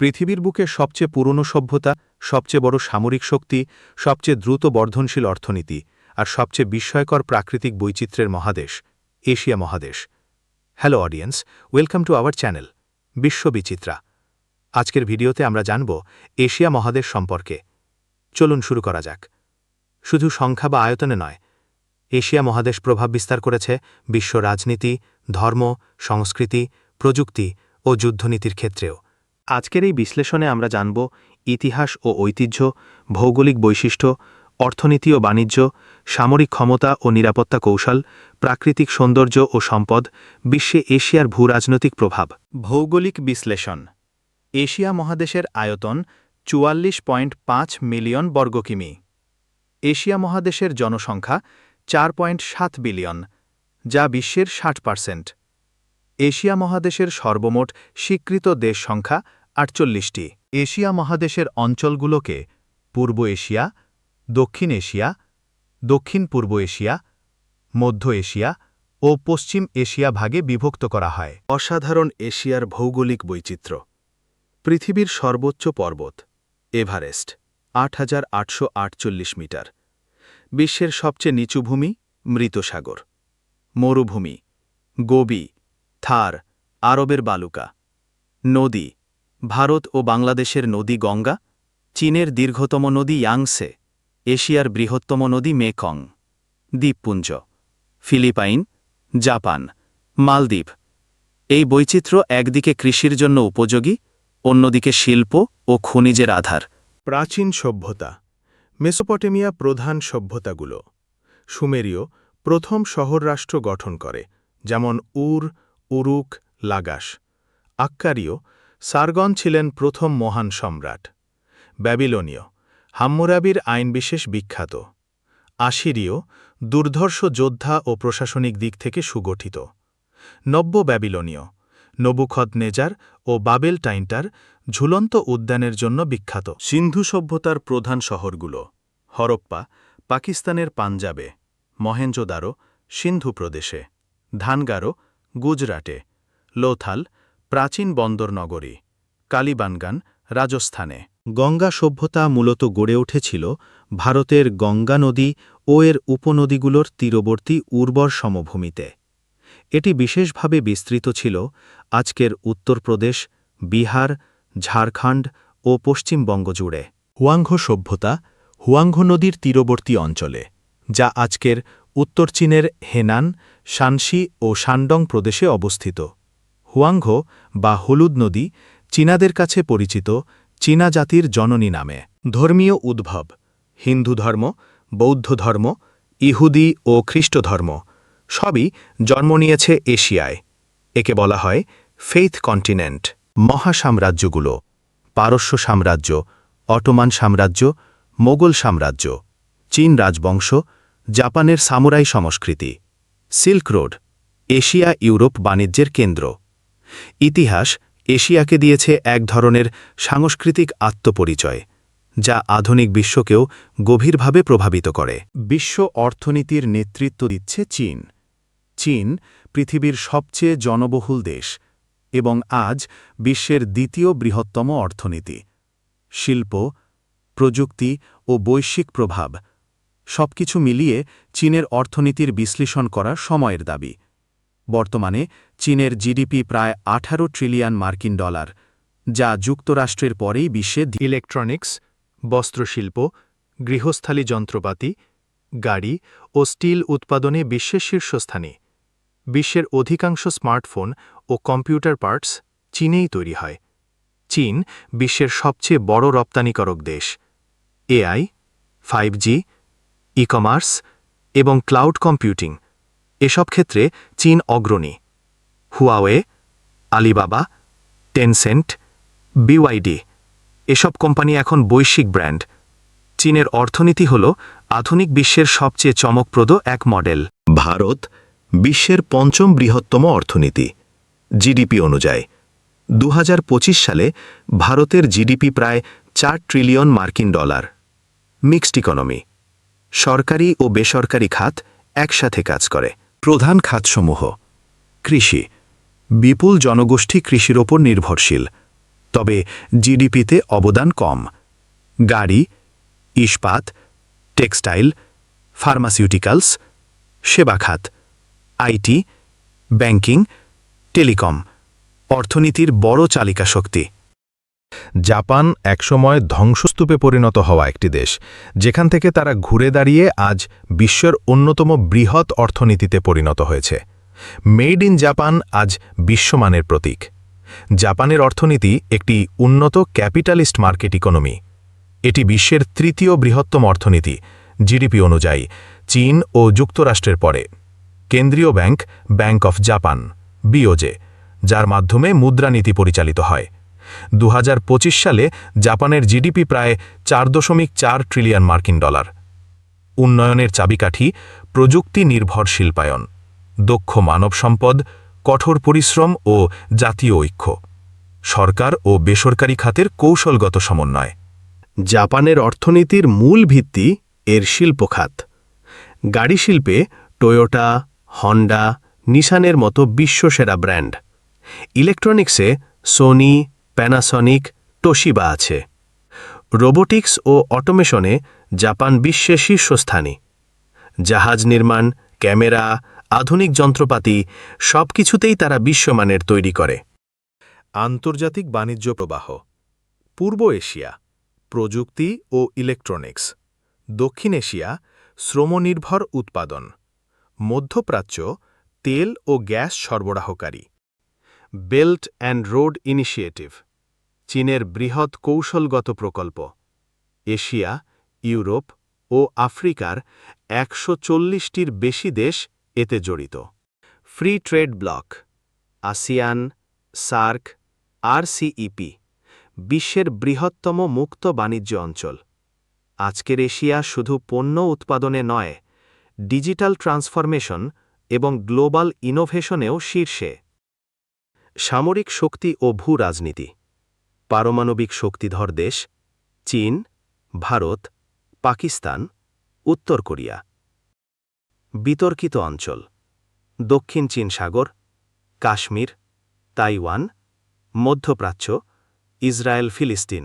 পৃথিবীর বুকে সবচেয়ে পুরনো সভ্যতা, সবচেয়ে বড় সামরিক শক্তি, সবচেয়ে দ্রুত বর্ধনশীল অর্থনীতি, আর সবচেয়ে বিস্ময়কর প্রাকৃতিক বৈচিত্র্যের মহাদেশ, এশিয়া মহাদেশ। Hello audience, welcome to our channel Bishwabichitra আজকের ভিডিওতে আমরা জানব এশিয়া মহাদেশ সম্পর্কে। চলুন শুরু করা যাক। শুধু সংখ্যা বা আয়তনে নয়, এশিয়া মহাদেশ প্রভাব বিস্তার করেছে বিশ্ব রাজনীতি, ধর্ম, সংস্কৃতি, প্রযুক্তি ও যুদ্ধনীতির ক্ষেত্রেও। আজকের এই বিশ্লেষণে আমরা জানব ইতিহাস ও ঐতিহ্য, ভৌগোলিক বৈশিষ্ট্য, অর্থনীতি ও বাণিজ্য, সামরিক ক্ষমতা ও নিরাপত্তা কৌশল, প্রাকৃতিক সৌন্দর্য ও সম্পদ, বিশ্বে এশিয়ার ভূরাজনৈতিক প্রভাব। ভৌগোলিক বিশ্লেষণ। এশিয়া মহাদেশের আয়তন চুয়াল্লিশ পয়েন্ট পাঁচ মিলিয়ন বর্গকিমি এশিয়া মহাদেশের জনসংখ্যা চার পয়েন্ট সাত বিলিয়ন, যা বিশ্বের ষাট পার্সেন্ট। এশিয়া মহাদেশের সর্বমোট স্বীকৃত দেশ সংখ্যা আটচল্লিশটি। এশিয়া মহাদেশের অঞ্চলগুলোকে পূর্ব এশিয়া, দক্ষিণ এশিয়া, দক্ষিণ পূর্ব এশিয়া, মধ্য এশিয়া ও পশ্চিম এশিয়া ভাগে বিভক্ত করা হয়। অসাধারণ এশিয়ার ভৌগোলিক বৈচিত্র্য। পৃথিবীর সর্বোচ্চ পর্বত, এভারেস্ট আট হাজার আটশো আটচল্লিশ মিটার। বিশ্বের সবচেয়ে নিচু ভূমি মৃতসাগর। মরুভূমি, গোবি থার, আরবের বালুকা। নদী, ভারত ও বাংলাদেশের নদী গঙ্গা, চীনের দীর্ঘতম নদী ইয়াংসে, এশিয়ার বৃহত্তম নদী মেকং। দ্বীপপুঞ্জ, ফিলিপাইন, জাপান, মালদ্বীপ। এই বৈচিত্র্য একদিকে কৃষির জন্য উপযোগী, অন্যদিকে শিল্প ও খনিজের আধার। প্রাচীন সভ্যতা, মেসোপটেমিয়া প্রধান সভ্যতাগুলো। সুমেরীয় প্রথম শহর রাষ্ট্র গঠন করে, যেমন উর উরুক লাগাস। আক্কারীয়, সারগন ছিলেন প্রথম মহান সম্রাট। ব্যাবিলনীয়, হাম্মুরাবির আইন বিশেষ বিখ্যাত। আশিরীয়, দুর্ধর্ষ যোদ্ধা ও প্রশাসনিক দিক থেকে সুগঠিত। নব্য ব্যাবিলনীয় নবুখদ নেজার ও বাবেল টাইন্টার ঝুলন্ত উদ্যানের জন্য বিখ্যাত। সিন্ধু সভ্যতার প্রধান শহরগুলো, হরপ্পা, পাকিস্তানের পাঞ্জাবে, মহেঞ্জোদারো, সিন্ধু প্রদেশে, ধানগারো গুজরাটে, লোথাল, প্রাচীন বন্দর নগরী, কালিবানগান, রাজস্থানে। গঙ্গা সভ্যতা মূলত গড়ে উঠেছিল ভারতের গঙ্গা নদী ও এর উপনদীগুলোর তীরবর্তী উর্বর সমভূমিতে। এটি বিশেষভাবে বিস্তৃত ছিল আজকের উত্তরপ্রদেশ বিহার, ঝাড়খণ্ড ও পশ্চিমবঙ্গ জুড়ে হুয়াংঘ সভ্যতা হুয়াংঘ নদীর তীরবর্তী অঞ্চলে, যা আজকের উত্তর চীনের হেনান শানসি ও শানডং প্রদেশে অবস্থিত। হুয়াংঘ বা হলুদ নদী চীনাদের কাছে পরিচিত, চীনা জাতির জননী নামে। ধর্মীয় উদ্ভব, হিন্দু ধর্ম, বৌদ্ধ ধর্ম, ইহুদি ও খ্রিস্ট ধর্ম, সবই জন্ম নিয়েছে এশিয়ায়। একে বলা হয় ফেইথ কন্টিনেন্ট। মহাসাম্রাজ্যগুলো, পারস্য সাম্রাজ্য, অটোমান সাম্রাজ্য, মোগল সাম্রাজ্য, চীন রাজবংশ জাপানের সামুরাই সংস্কৃতি। সিল্ক রোড, এশিয়া ইউরোপ বাণিজ্যের কেন্দ্র। ইতিহাস, এশিয়াকে দিয়েছে এক ধরনের সাংস্কৃতিক আত্মপরিচয়, যা আধুনিক বিশ্বকেও গভীরভাবে প্রভাবিত করে। বিশ্ব অর্থনীতির নেতৃত্ব দিচ্ছে চীন। চীন পৃথিবীর সবচেয়ে জনবহুল দেশ এবং আজ বিশ্বের দ্বিতীয় বৃহত্তম অর্থনীতি। শিল্প, প্রযুক্তি ও বৈশ্বিক প্রভাব সবকিছু মিলিয়ে চীনের অর্থনীতির বিশ্লেষণ করা সময়ের দাবি। বর্তমানে চীনের জিডিপি প্রায় আঠারো ট্রিলিয়ন মার্কিন ডলার, যা যুক্তরাষ্ট্রের পরেই বিশ্বে ইলেকট্রনিক্স, বস্ত্রশিল্প, গৃহস্থালী যন্ত্রপাতি, গাড়ি ও স্টিল উৎপাদনে বিশ্বের শীর্ষস্থানে। বিশ্বের অধিকাংশ স্মার্টফোন ও কম্পিউটার পার্টস চীনেই তৈরি হয়। চীন বিশ্বের সবচেয়ে বড় রপ্তানিকারক দেশ। এআই ফাইভ ই কমার্স এবং ক্লাউড কম্পিউটিং এসব ক্ষেত্রে চীন অগ্রণী। হুয়াওয়ে আলিবাবা টেনসেন্ট বিওয়াইডি এসব কোম্পানি এখন বৈশ্বিক ব্র্যান্ড। চীনের অর্থনীতি হল আধুনিক বিশ্বের সবচেয়ে চমকপ্রদ এক মডেল। ভারত বিশ্বের পঞ্চম বৃহত্তম অর্থনীতি। জিডিপি অনুযায়ী দু হাজার পঁচিশ সালে ভারতের জিডিপি প্রায় চার ট্রিলিয়ন মার্কিন ডলার। মিক্সড ইকোনমি সরকারি ও বেসরকারি খাত একসাথে কাজ করে। প্রধান খাতসমূহ কৃষি। বিপুল জনগোষ্ঠী কৃষির ওপর নির্ভরশীল, তবে জিডিপিতে অবদান কম। গাড়ি, ইস্পাত, টেক্সটাইল, ফার্মাসিউটিক্যালস, সেবা খাত, আইটি, ব্যাংকিং, টেলিকম, অর্থনীতির বড় চালিকা শক্তি জাপান একসময় ধ্বংসস্তূপে পরিণত হওয়া একটি দেশ, যেখান থেকে তারা ঘুরে দাঁড়িয়ে আজ বিশ্বের অন্যতম বৃহৎ অর্থনীতিতে পরিণত হয়েছে। মেড ইন জাপান আজ বিশ্বমানের প্রতীক। জাপানের অর্থনীতি একটি উন্নত ক্যাপিটালিস্ট মার্কেট ইকোনমি। এটি বিশ্বের তৃতীয় বৃহত্তম অর্থনীতি, জিডিপি অনুযায়ী, চীন ও যুক্তরাষ্ট্রের পরে। কেন্দ্রীয় bank bank of Japan, BOJ, যার মাধ্যমে মুদ্রানীতি পরিচালিত হয়। দু হাজার পঁচিশ সালে জাপানের জিডিপি প্রায় চার দশমিক চার ট্রিলিয়ন মার্কিন ডলার। উন্নয়নের চাবিকাঠি প্রযুক্তি নির্ভর শিল্পায়ন, দক্ষ মানব সম্পদ, কঠোর পরিশ্রম ও জাতীয় ঐক্য, সরকার ও বেসরকারি খাতের কৌশলগত সমন্বয়। জাপানের অর্থনীতির মূল ভিত্তি এর শিল্প খাত গাড়ি শিল্পে টয়োটা হন্ডা নিশানের মতো বিশ্বসেরা ব্র্যান্ড। ইলেকট্রনিক্সে সোনি প্যানাসনিক টোশিবা আছে। রোবোটিক্স ও অটোমেশনে জাপান বিশ্বে শীর্ষস্থানী। জাহাজ নির্মাণ, ক্যামেরা, আধুনিক যন্ত্রপাতি সব কিছুতেই তারা বিশ্বমানের তৈরি করে। আন্তর্জাতিক বাণিজ্য প্রবাহ। পূর্ব এশিয়া, প্রযুক্তি ও ইলেকট্রনিক্স দক্ষিণ এশিয়া, শ্রমনির্ভর উৎপাদন। মধ্যপ্রাচ্য, তেল ও গ্যাস সরবরাহকারী। বেল্ট অ্যান্ড রোড ইনিশিয়েটিভ চীনের বৃহৎ কৌশলগত প্রকল্প। এশিয়া, ইউরোপ ও আফ্রিকার একশো চল্লিশটির বেশি দেশ এতে জড়িত। Free trade bloc, ASEAN, SAARC RCEP বিশ্বের বৃহত্তম মুক্ত বাণিজ্য অঞ্চল। আজকের এশিয়া শুধু পণ্য উৎপাদনে নয়, ডিজিটাল ট্রান্সফরমেশন এবং গ্লোবাল ইনোভেশনেও শীর্ষে। সামরিক শক্তি ও ভূ রাজনীতি পারমাণবিক শক্তিধর দেশ, চীন, ভারত, পাকিস্তান, উত্তর কোরিয়া। বিতর্কিত অঞ্চল, দক্ষিণ চীন সাগর, কাশ্মীর, তাইওয়ান, মধ্যপ্রাচ্য, ইসরায়েল, ফিলিস্তিন।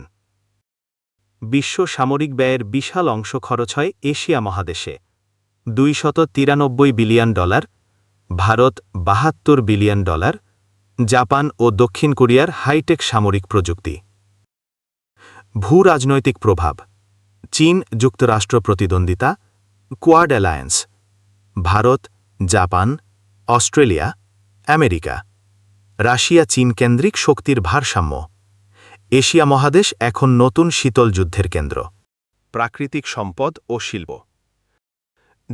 বিশ্ব সামরিক ব্যয়ের বিশাল অংশ খরচ হয় এশিয়া মহাদেশে। দুইশত বিলিয়ন ডলার, ভারত বাহাত্তর বিলিয়ন ডলার জাপান ও দক্ষিণ কোরিয়ার হাইটেক সামরিক প্রযুক্তি। ভূ রাজনৈতিক প্রভাব। চীন যুক্তরাষ্ট্র প্রতিদ্বন্দ্বিতা। Quad alliance. Bharat, Japan, Australia, America. Russia চীন কেন্দ্রিক শক্তির ভারসাম্য। এশিয়া মহাদেশ এখন নতুন শীতল যুদ্ধের কেন্দ্র। প্রাকৃতিক সম্পদ ও শিল্প।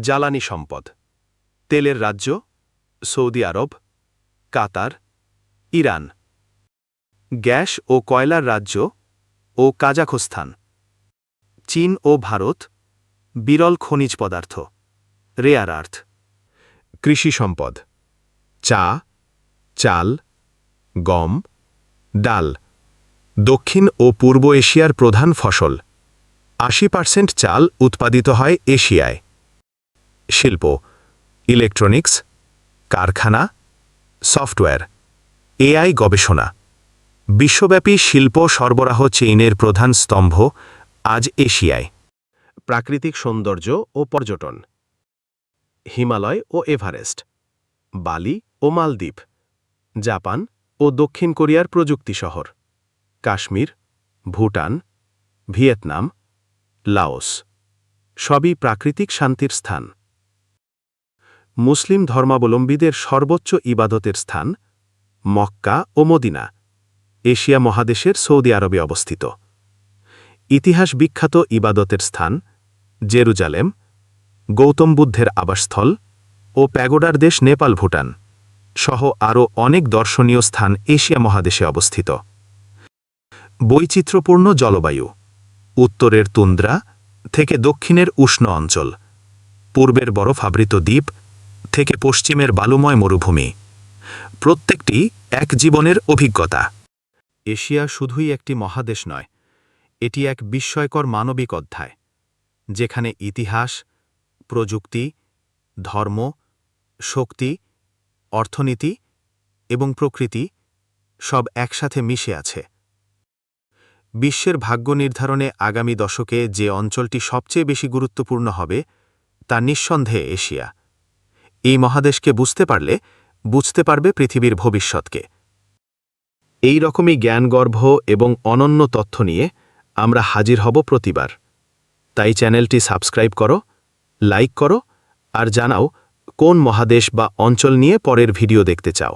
জ্বালানি সম্পদ। তেলের রাজ্য। সৌদি আরব, কাতার ইরান। গ্যাস ও কয়লার রাজ্য ও কাজাখস্তান। চীন ও ভারত বিরল খনিজ পদার্থ। রেয়ার আর্থ কৃষি সম্পদ। চা, চাল, গম, ডাল। দক্ষিণ ও পূর্ব এশিয়ার প্রধান ফসল। আশি পার্সেন্ট চাল উৎপাদিত হয় এশিয়ায়। শিল্প ইলেকট্রনিক্স কারখানা সফটওয়্যার এআই গবেষণা। বিশ্বব্যাপী শিল্প সরবরাহ চেইনের প্রধান স্তম্ভ আজ এশিয়ায়। প্রাকৃতিক সৌন্দর্য ও পর্যটন। হিমালয় ও এভারেস্ট, বালি ও মালদ্বীপ, জাপান ও দক্ষিণ কোরিয়ার প্রযুক্তি শহর, কাশ্মীর, ভুটান, ভিয়েতনাম, লাওস, সবই প্রাকৃতিক শান্তির স্থান। মুসলিম ধর্মাবলম্বীদের সর্বোচ্চ ইবাদতের স্থান মক্কা ও মদিনা, এশিয়া মহাদেশের সৌদি আরবে অবস্থিত। ইতিহাস বিখ্যাত ইবাদতের স্থান জেরুজালেম, গৌতম বুদ্ধের আবাসস্থল ও প্যাগোডার দেশ নেপাল ভুটান সহ আরও অনেক দর্শনীয় স্থান এশিয়া মহাদেশে অবস্থিত। বৈচিত্র্যপূর্ণ জলবায়ু, উত্তরের তুন্দ্রা থেকে দক্ষিণের উষ্ণ অঞ্চল, পূর্বের বরফাবৃত দ্বীপ থেকে পশ্চিমের বালুময় মরুভূমি। প্রত্যেকটি এক জীবনের অভিজ্ঞতা। এশিয়া শুধুই একটি মহাদেশ নয়, এটি এক বিস্ময়কর মানবিক অধ্যায়, যেখানে ইতিহাস, প্রযুক্তি, ধর্ম, শক্তি, অর্থনীতি এবং প্রকৃতি সব একসাথে মিশে আছে। বিশ্বের ভাগ্য নির্ধারণে আগামী দশকে যে অঞ্চলটি সবচেয়ে বেশি গুরুত্বপূর্ণ হবে, তা নিঃসন্দেহে এশিয়া। এই মহাদেশকে বুঝতে পারলে বুঝতে পারবে পৃথিবীর ভবিষ্যৎকে। এই রকমই জ্ঞানগর্ভ এবং অনন্য তথ্য নিয়ে আমরা হাজির হব প্রতিবার। তাই চ্যানেলটি সাবস্ক্রাইব করো, লাইক করো, আর জানাও কোন মহাদেশ বা অঞ্চল নিয়ে পরের ভিডিও দেখতে চাও।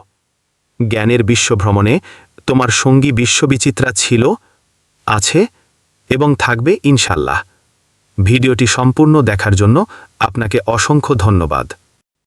জ্ঞানের বিশ্বভ্রমণে তোমার সঙ্গী বিশ্ববিচিত্রা ছিল, আছে এবং থাকবে ইনশাল্লাহ। ভিডিওটি সম্পূর্ণ দেখার জন্য আপনাকে অসংখ্য ধন্যবাদ।